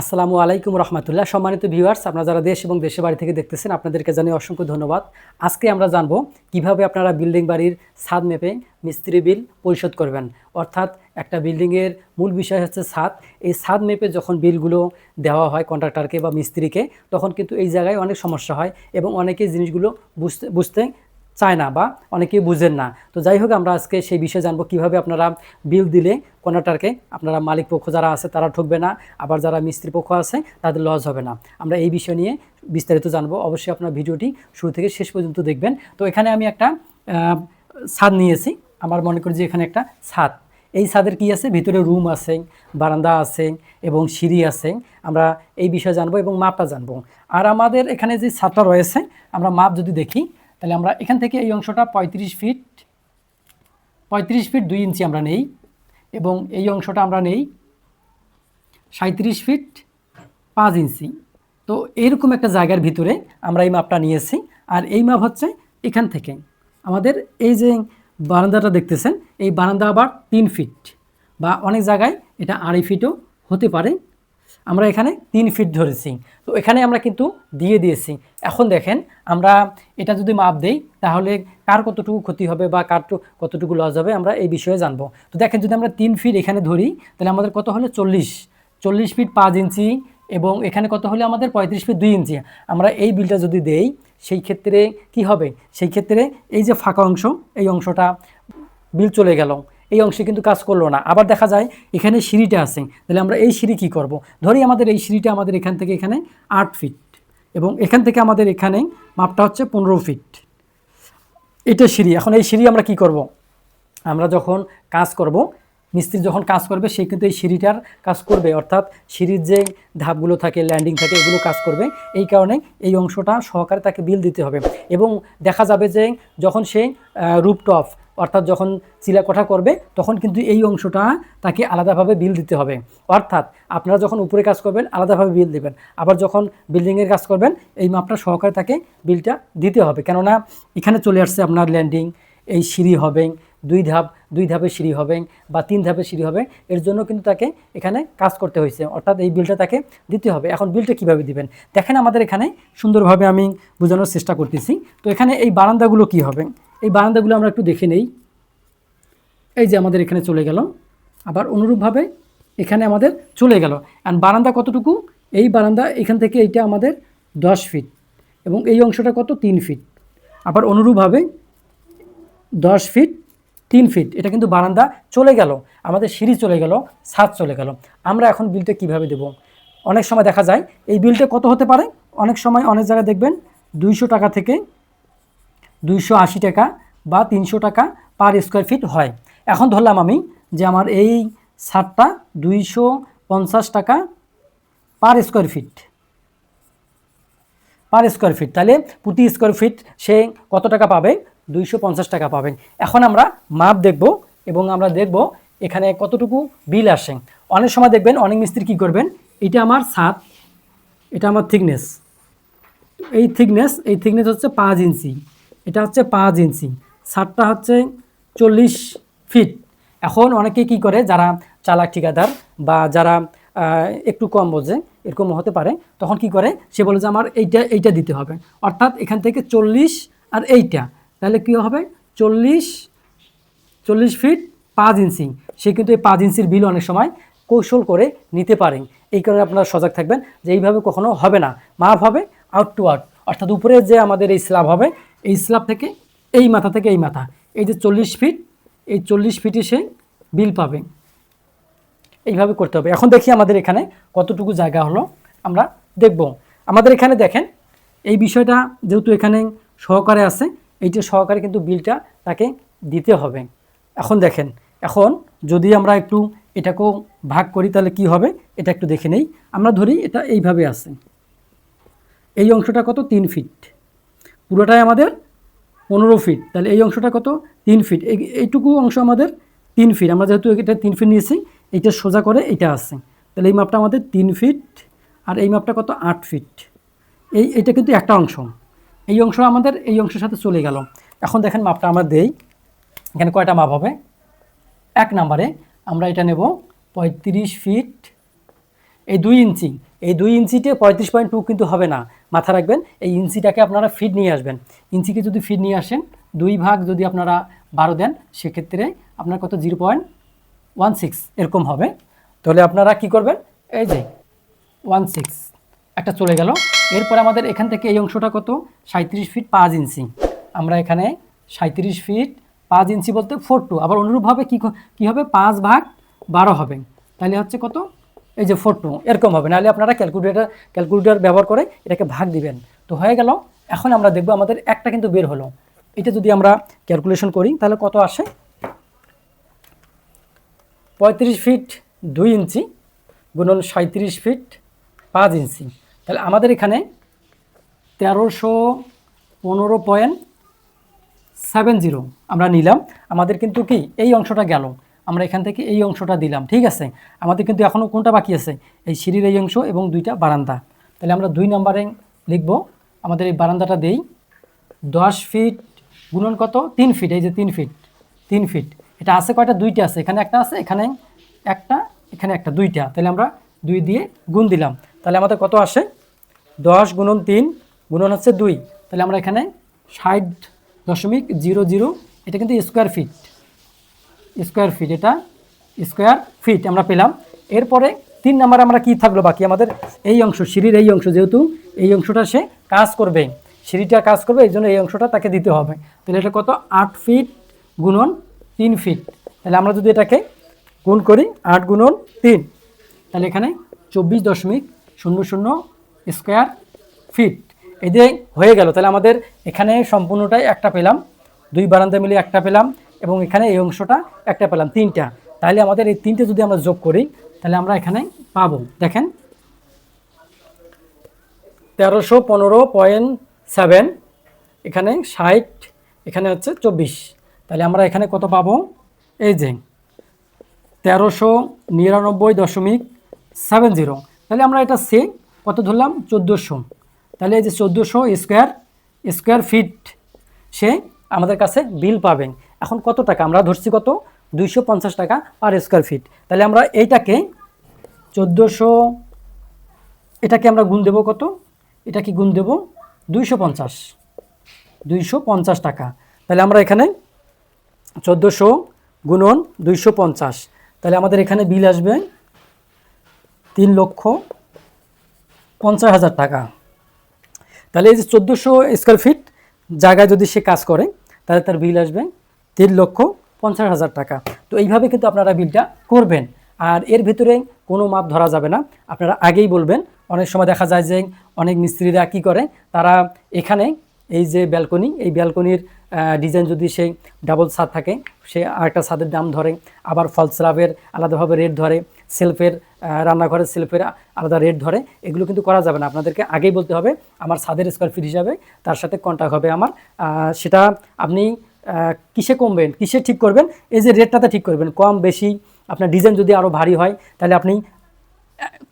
আসসালামু আলাইকুম রহমতুল্লাহ। সম্মানিত ভিউয়ার্স আপনারা যারা দেশ এবং দেশের বাড়ি থেকে দেখতেছেন, আপনাদেরকে জানিয়ে অসংখ্য ধন্যবাদ। আজকে আমরা জানব কীভাবে আপনারা বিল্ডিং বাড়ির ছাদ মেপে মিস্ত্রি বিল পরিশোধ করবেন। অর্থাৎ একটা বিল্ডিংয়ের মূল বিষয় হচ্ছে ছাদ। এই ছাদ মেপে যখন বিলগুলো দেওয়া হয় কন্ট্রাক্টরকে বা মিস্ত্রিকে, তখন কিন্তু এই জায়গায় অনেক সমস্যা হয় এবং অনেকেই জিনিসগুলো বুঝতে বুঝতে চায় না বা অনেকেই বুঝেন না। তো যাই হোক, আমরা আজকে সেই বিষয়ে জানব কীভাবে আপনারা বিল দিলে কন্ট্রাক্টরকে আপনারা মালিক পক্ষ যারা আছে তারা ঠকবে না, আবার যারা মিস্ত্রি পক্ষ আছে তাদের লস হবে না। আমরা এই বিষয় নিয়ে বিস্তারিত জানব। অবশ্যই আপনার ভিডিওটি শুরু থেকে শেষ পর্যন্ত দেখবেন। তো এখানে আমি একটা ছাদ নিয়েছি। আমার মনে করি যে এখানে একটা ছাদ। এই ছাদের কি আছে? ভিতরে রুম আছে, বারান্দা আছে এবং সিঁড়ি আছে। আমরা এই বিষয়ে জানব এবং মাপটা জানব। আর আমাদের এখানে যে ছাদটা রয়েছে, আমরা মাপ যদি দেখি তাহলে আমরা এখান থেকে এই অংশটা পঁয়ত্রিশ ফিট পঁয়ত্রিশ ফিট দুই ইঞ্চি আমরা নেই এবং এই অংশটা আমরা নেই সাঁত্রিশ ফিট পাঁচ ইঞ্চি। তো এরকম একটা জায়গার ভিতরে আমরা এই মাপটা নিয়েছি আর এই মাপ হচ্ছে এখান থেকে। আমাদের এই যে বারান্দাটা দেখতেছেন, এই বারান্দা আবার তিন ফিট বা অনেক জায়গায় এটা আড়াই ফিটও হতে পারে। আমরা এখানে তিন ফিট ধরেছি। তো এখানে আমরা কিন্তু দিয়ে দিয়েছি। এখন দেখেন, আমরা এটা যদি মাপ দেই, তাহলে কার কতটুকু ক্ষতি হবে বা কার কতটুকু লস হবে আমরা এই বিষয়ে জানব। তো দেখেন, যদি আমরা তিন ফিট এখানে ধরি, তাহলে আমাদের কত হলো? চল্লিশ। চল্লিশ ফিট পাঁচ ইঞ্চি এবং এখানে কত হলে? আমাদের পঁয়ত্রিশ ফিট দুই ইঞ্চি। আমরা এই বিলটা যদি দেই, সেই ক্ষেত্রে কি হবে? সেই ক্ষেত্রে এই যে ফাঁকা অংশ, এই অংশটা বিল চলে গেল। এই অংশে কিন্তু কাজ করল না। আবার দেখা যায়, এখানে সিঁড়িটা আছে। তাহলে আমরা এই সিঁড়ি কী করব? ধরি আমাদের এই সিঁড়িটা আমাদের এখান থেকে এখানে আট ফিট এবং এখান থেকে আমাদের এখানে মাপটা হচ্ছে পনেরো ফিট এটা সিঁড়ি। এখন এই সিঁড়ি আমরা কি করব? আমরা যখন কাজ করব, মিস্ত্রি যখন কাজ করবে, সে কিন্তু এই সিঁড়িটার কাজ করবে। অর্থাৎ সিঁড়ির যে ধাপগুলো থাকে ল্যান্ডিং থাকে, এগুলো কাজ করবে। এই কারণে এই অংশটা সহকারে তাকে বিল দিতে হবে। এবং দেখা যাবে যে যখন সে রুপটপ অর্থাৎ যখন চিলাকোঠা করবে, তখন কিন্তু এই অংশটা তাকে আলাদাভাবে বিল দিতে হবে। অর্থাৎ আপনারা যখন উপরে কাজ করবেন, আলাদাভাবে বিল দেবেন। আবার যখন বিল্ডিংয়ের কাজ করবেন, এই মাপটা সহকারে তাকে বিলটা দিতে হবে। কেননা এখানে চলে আসছে আপনার ল্যান্ডিং এই সিঁড়ি হবে, দুই ধাপ, দুই ধাপে সিঁড়ি হবে বা তিন ধাপে সিঁড়ি হবে। এর জন্য কিন্তু তাকে এখানে কাজ করতে হয়েছে। অর্থাৎ এই বিলটা তাকে দিতে হবে। এখন বিলটা কীভাবে দিবেন? দেখেন আমাদের এখানে সুন্দরভাবে আমি বোঝানোর চেষ্টা করতেছি। তো এখানে এই বারান্দাগুলো কি হবে? এই বারান্দাগুলো আমরা একটু দেখে নেই। এই যে আমাদের এখানে চলে গেল। আবার অনুরূপভাবে এখানে আমাদের চলে গেল। অ্যান্ড বারান্দা কতটুকু? এই বারান্দা এখান থেকে এইটা আমাদের দশ ফিট এবং এই অংশটা কত? তিন ফিট আবার অনুরূপভাবে দশ ফিট তিন ফিট এটা কিন্তু বারান্দা চলে গেল। আমাদের সিঁড়ি চলে গেল, ছাদ চলে গেল। আমরা এখন বিলটা কীভাবে দেব? অনেক সময় দেখা যায়, এই বিলটা কত হতে পারে? অনেক সময় অনেক জায়গায় দেখবেন, দুইশো টাকা থেকে দুইশো আশি টাকা বা তিনশো টাকা পার স্কোয়ার ফিট হয়। এখন ধরলাম আমি যে আমার এই ছাদটা দুইশো পঞ্চাশ টাকা per square feet per square feet তাহলে প্রতি স্কোয়ার ফিট সে কত টাকা পাবে? দুইশো পঞ্চাশ টাকা পাবেন এখন আমরা মাপ দেখব এবং আমরা দেখব এখানে কতটুকু বিল আসে। অনেক সময় দেখবেন অনেক মিস্ত্রি কী করবেন, এটা আমার ছাদ, এটা আমার থিকনেস এই থিকনেস এই থিকনেস হচ্ছে পাঁচ ইঞ্চি। এটা হচ্ছে পাঁচ ইঞ্চি। ছাদটা হচ্ছে চল্লিশ ফিট। এখন অনেকে কি করে, যারা চালাক ঠিকাদার বা যারা একটু কম বোঝে, এরকম হতে পারে, তখন কি করে, সে বলে যে আমার এইটা এইটা দিতে হবে। অর্থাৎ এখান থেকে চল্লিশ আর এইটা, তাহলে কী হবে? চল্লিশ চল্লিশ ফিট পাঁচ ইঞ্চি। সে কিন্তু এই পাঁচ ইঞ্চির বিল অনেক সময় কৌশল করে নিতে পারেন এই কারণে আপনারা সজাগ থাকবেন যে এইভাবে কখনো হবে না। মাপ হবে, আউট টু আউট। অর্থাৎ উপরে যে আমাদের এই স্ল্যাব হবে এই স্ল্যাব থেকে, এই মাথা থেকে এই মাথা। এই যে চল্লিশ ফিট এই চল্লিশ ফিটে সে বিল পাবে। এইভাবে করতে হবে। এখন দেখি আমাদের এখানে কতটুকু জায়গা হলো। আমরা দেখব। আমাদের এখানে দেখেন, এই বিষয়টা যেহেতু এখানে সহকারে আছে এইটা সহকারে কিন্তু বিলটা তাকে দিতে হবে। এখন দেখেন, এখন যদি আমরা একটু এটাকেও ভাগ করি, তাহলে কি হবে? এটা একটু দেখে নেই। আমরা ধরি এটা এইভাবে আছে। এই অংশটা কত? তিন ফিট পুরোটাই আমাদের পনেরো ফিট তাহলে এই অংশটা কত? তিন ফিট এই, এইটুকু অংশ আমাদের তিন ফিট আমরা যেহেতু এটা তিন ফিট নিয়েছি, এইটা সোজা করে এটা আছে। তাহলে এই মাপটা আমাদের তিন ফিট আর এই মাপটা কত? আট ফিট এই এটা কিন্তু একটা অংশ। এই অংশ আমাদের, এই অংশের সাথে চলে গেল। এখন দেখেন মাপটা আমরা দেই। এখানে কয়টা মাপ হবে? এক নাম্বারে আমরা এটা নেব পঁয়ত্রিশ ফিট এই দুই ইঞ্চি। এই দুই ইঞ্চিতে পঁয়ত্রিশ পয়েন্ট টু কিন্তু হবে না। মাথা রাখবেন, এই ইঞ্চিটাকে আপনারা ফিট নিয়ে আসবেন। ইঞ্চিকে যদি ফিট নিয়ে আসেন, দুই ভাগ যদি আপনারা বারো দেন, সেক্ষেত্রে আপনার কত? জিরো পয়েন্ট ওয়ান সিক্স এরকম হবে। তাহলে আপনারা কি করবেন? এই যে ওয়ান সিক্স একটা চলে গেল। এরপরে আমাদের এখান থেকে এই অংশটা কত? সাঁত্রিশ ফিট পাঁচ ইঞ্চি। আমরা এখানে সাঁত্রিশ ফিট পাঁচ ইঞ্চি বলতে ফোর টু আবার অনুরূপভাবে ক- কী হবে? পাঁচ ভাগ বারো হবে। তাহলে হচ্ছে কত? এই যে ফোর টু এরকম হবে। নাহলে আপনারা ক্যালকুলেটার ক্যালকুলেটর ব্যবহার করে এটাকে ভাগ দিবেন। তো হয়ে গেল, এখন আমরা দেখব আমাদের একটা কিন্তু বের হলো। এটা যদি আমরা ক্যালকুলেশন করি, তাহলে কত আসে? পঁয়ত্রিশ ফিট দুই ইঞ্চি গুণন সাঁত্রিশ ফিট পাঁচ ইঞ্চি। তাহলে আমাদের এখানে তেরোশো পনেরো পয়েন্ট সেভেন জিরো আমরা নিলাম। আমাদের কিন্তু কি? এই অংশটা গেল। আমরা এখান থেকে এই অংশটা দিলাম, ঠিক আছে? আমাদের কিন্তু এখনও কোনটা বাকি আছে? এই সিঁড়ির এই অংশ এবং দুইটা বারান্দা। তাহলে আমরা দুই নম্বরে লিখব। আমাদের এই বারান্দাটা দেই। দশ ফিট গুণন কত? তিন ফিট, এই যে তিন ফিট তিন ফিট। এটা আছে কয়টা? দুইটা আছে। এখানে একটা আছে, এখানে একটা এখানে একটা, দুইটা। তাহলে আমরা দুই দিয়ে গুণ দিলাম। তাহলে আমাদের কত আসে? দশ গুণন তিন গুণন হচ্ছে দুই। তাহলে আমরা এখানে ষাট দশমিক জিরো জিরো, এটা কিন্তু স্কোয়ার ফিট স্কোয়ার ফিট এটা স্কোয়ার ফিট আমরা পেলাম। এরপরে তিন নম্বরে আমরা কি থাকল বাকি? আমাদের এই অংশ, সিঁড়ির এই অংশ যেহেতু, এই অংশটা সে কাজ করবে। সিঁড়িটা কাজ করবে, এই জন্য এই অংশটা তাকে দিতে হবে। তাহলে এটা কত? আট ফিট গুণন তিন ফিট তাহলে আমরা যদি এটাকে গুণ করি, আট গুণন তিন, তাহলে এখানে চব্বিশ দশমিক শূন্য শূন্য স্কোয়ার ফিট এই যে হয়ে গেল, তাহলে আমাদের এখানে সম্পূর্ণটাই একটা পেলাম। দুই বারান্দা মিলিয়ে একটা পেলাম। এবং এখানে এই অংশটা একটা পেলাম, তিনটা। তাহলে আমাদের এই তিনটে যদি আমরা যোগ করি, তাহলে আমরা এখানে পাবো। দেখেন, তেরোশো পনেরো পয়েন্ট সেভেন, এখানে ষাট, এখানে হচ্ছে চব্বিশ। তাহলে আমরা এখানে কত পাবো? এই যে, তেরোশো নিরানব্বই দশমিক সেভেন জিরো। তাহলে আমরা এটা সে কত ধরলাম? চোদ্দোশো। তাহলে এই যে চোদ্দোশো স্কোয়ার স্কোয়ার ফিট সে আমাদের কাছে বিল পাবেন। এখন কত টাকা? আমরা ধরছি কত? দুইশো পঞ্চাশ টাকা পার স্কোয়ার ফিট তাহলে আমরা এইটাকে চোদ্দোশো, এটাকে আমরা গুণ দেবো কত? এটা কি গুণ দেবো দুইশো পঞ্চাশ। দুইশো পঞ্চাশ টাকা। তাহলে আমরা এখানে চোদ্দোশো গুণন দুইশো পঞ্চাশ। তাহলে আমাদের এখানে বিল আসবে তিন লক্ষ পঞ্চাশ হাজার টাকা। তাহলে এই যে চোদ্দোশো স্কোয়ার ফিট জায়গায় যদি সে কাজ করে, তাহলে তার বিল আসবে তিন লক্ষ পঞ্চাশ হাজার টাকা। তো এইভাবে কিন্তু আপনারা বিলটা করবেন। আর এর ভিতরে কোনো মাপ ধরা যাবে না। আপনারা আগেই বলবেন, অনেক সময় দেখা যায় যে অনেক মিস্ত্রিরা কী করে, তারা এখানে এই যে ব্যালকনি, এই ব্যালকনির ডিজাইন যদি সেই ডাবল ছাদ থাকে, সে আরেকটা ছাদের দাম ধরে, আবার ফল স্ল্যাবের আলাদাভাবে রেট ধরে, সেলফের রান্নাঘরের সেলফের আলাদা রেট ধরে, এগুলো কিন্তু করা যাবে না। আপনাদেরকে আগেই বলতে হবে, আমার ছাদের স্কোয়ার ফিট হিসাবে তার সাথে কন্ট্যাক্ট হবে আমার। সেটা আপনি কিসে কমবেন? কিসে ঠিক করবেন? এই যে রেটটাতে ঠিক করবেন। কম, বেশি, আপনার ডিজাইন যদি আরও ভারী হয়, তাহলে আপনি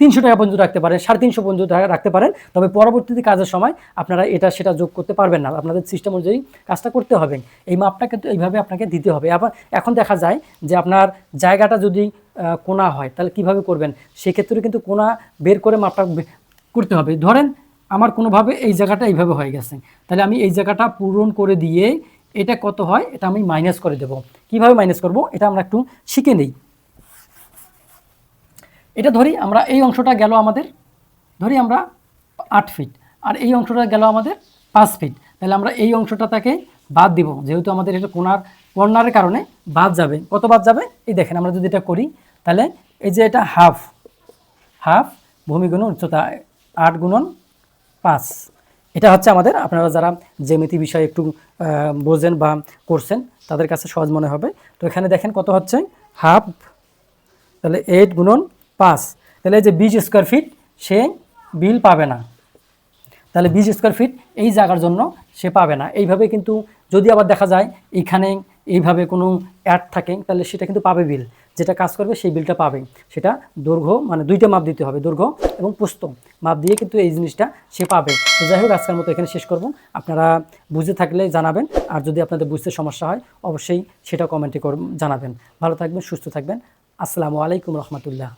তিনশো টাকা পর্যন্ত রাখতে পারেন, সাড়ে তিনশো পর্যন্ত রাখতে পারেন। তবে পরবর্তীতে কাজের সময় আপনারা এটা, সেটা যোগ করতে পারবেন না। আপনাদের সিস্টেম অনুযায়ী কাজটা করতে হবে। এই মাপটা কিন্তু এইভাবে আপনাকে দিতে হবে। আবার এখন দেখা যায় যে আপনার জায়গাটা যদি কোনা হয়, তাহলে কীভাবে করবেন? সেক্ষেত্রে কিন্তু কোনা বের করে মাপটা করতে হবে। ধরেন, আমার কোনোভাবে এই জায়গাটা এইভাবে হয়ে গেছে। তাহলে আমি এই জায়গাটা পূরণ করে দিয়ে এটা কত হয়? এটা আমি মাইনাস করে দেব। কীভাবে মাইনাস করব? এটা আমরা একটু শিখে নিই। এটা ধরি আমরা এই অংশটা গেল আমাদের, ধরি আমরা আট ফিট আর এই অংশটা গেল আমাদের পাঁচ ফিট তাহলে আমরা এই অংশটা তাকে বাদ দিব। যেহেতু আমাদের এটা কোনার কর্নারের কারণে বাদ যাবে। কত বাদ যাবে? এই দেখেন, আমরা যদি এটা করি, তাহলে এই যে এটা হাফ হাফ ভূমি গুণন উচ্চতা আট গুণন পাঁচ। এটা হচ্ছে আমাদের, আপনারা যারা জ্যামিতি বিষয়ে একটু বোঝেন বা করছেন, তাদের কাছে সহজ মনে হবে। তো এখানে দেখেন কত হচ্ছে? হাফ, তাহলে এইট গুণন পাঁচ। তাহলে যে বিশ স্কোয়ার ফিট সে বিল পাবে না। তাহলে বিশ স্কোয়ার ফিট এই জায়গার জন্য সে পাবে না। এইভাবে কিন্তু যদি আবার দেখা যায়, এখানে এইভাবে কোনো অ্যাড থাকে, তাহলে সেটা কিন্তু পাবে বিল যেটা কাজ করবে সেই বিলটা পাবে। সেটা দৈর্ঘ্য মানে দুইটা মাপ দিতে হবে, দৈর্ঘ্য এবং পুস্ত মাপ দিয়ে কিন্তু এই জিনিসটা সে পাবে। তো যাই হোক, আজকের মতো এখানে শেষ করব। আপনারা বুঝে থাকলে জানাবেন। আর যদি আপনাদের বুঝতে সমস্যা হয়, অবশ্যই সেটা কমেন্টে জানাবেন। ভালো থাকবেন, সুস্থ থাকবেন। আসসালামু আলাইকুম রহমতুল্লাহ।